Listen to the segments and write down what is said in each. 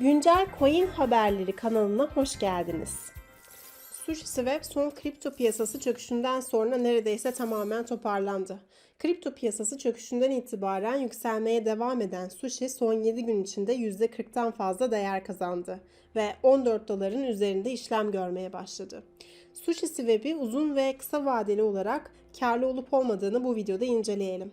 Güncel Coin Haberleri kanalına hoş geldiniz. SushiSwap son kripto piyasası çöküşünden sonra neredeyse tamamen toparlandı. Kripto piyasası çöküşünden itibaren yükselmeye devam eden Sushi son 7 gün içinde %40'tan fazla değer kazandı ve 14 doların üzerinde işlem görmeye başladı. SushiSwap'i uzun ve kısa vadeli olarak karlı olup olmadığını bu videoda inceleyelim.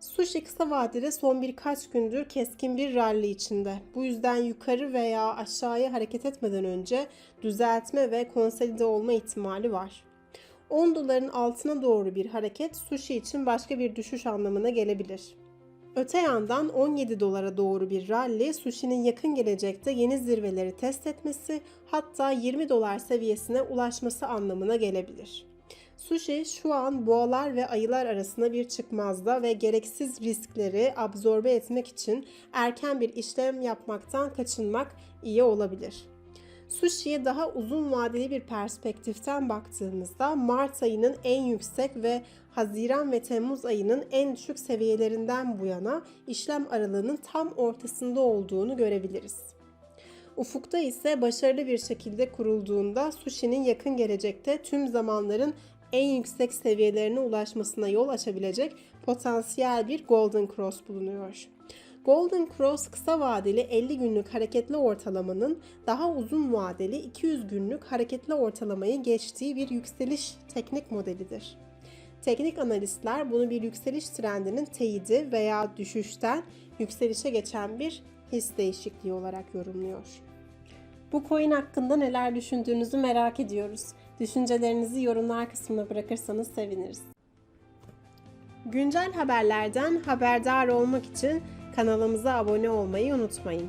Sushi kısa vadede son birkaç gündür keskin bir rally içinde. Bu yüzden yukarı veya aşağıya hareket etmeden önce düzeltme ve konsolide olma ihtimali var. 10 doların altına doğru bir hareket sushi için başka bir düşüş anlamına gelebilir. Öte yandan 17 dolara doğru bir rally sushi'nin yakın gelecekte yeni zirveleri test etmesi hatta 20 dolar seviyesine ulaşması anlamına gelebilir. Sushi şu an boğalar ve ayılar arasında bir çıkmazda ve gereksiz riskleri absorbe etmek için erken bir işlem yapmaktan kaçınmak iyi olabilir. Sushi'ye daha uzun vadeli bir perspektiften baktığımızda Mart ayının en yüksek ve Haziran ve Temmuz ayının en düşük seviyelerinden bu yana işlem aralığının tam ortasında olduğunu görebiliriz. Ufukta ise başarılı bir şekilde kurulduğunda sushi'nin yakın gelecekte tüm zamanların en yüksek seviyelerine ulaşmasına yol açabilecek potansiyel bir Golden Cross bulunuyor. Golden Cross kısa vadeli 50 günlük hareketli ortalamanın daha uzun vadeli 200 günlük hareketli ortalamayı geçtiği bir yükseliş teknik modelidir. Teknik analistler bunu bir yükseliş trendinin teyidi veya düşüşten yükselişe geçen bir his değişikliği olarak yorumluyor. Bu coin hakkında neler düşündüğünüzü merak ediyoruz. Düşüncelerinizi yorumlar kısmına bırakırsanız seviniriz. Güncel haberlerden haberdar olmak için kanalımıza abone olmayı unutmayın.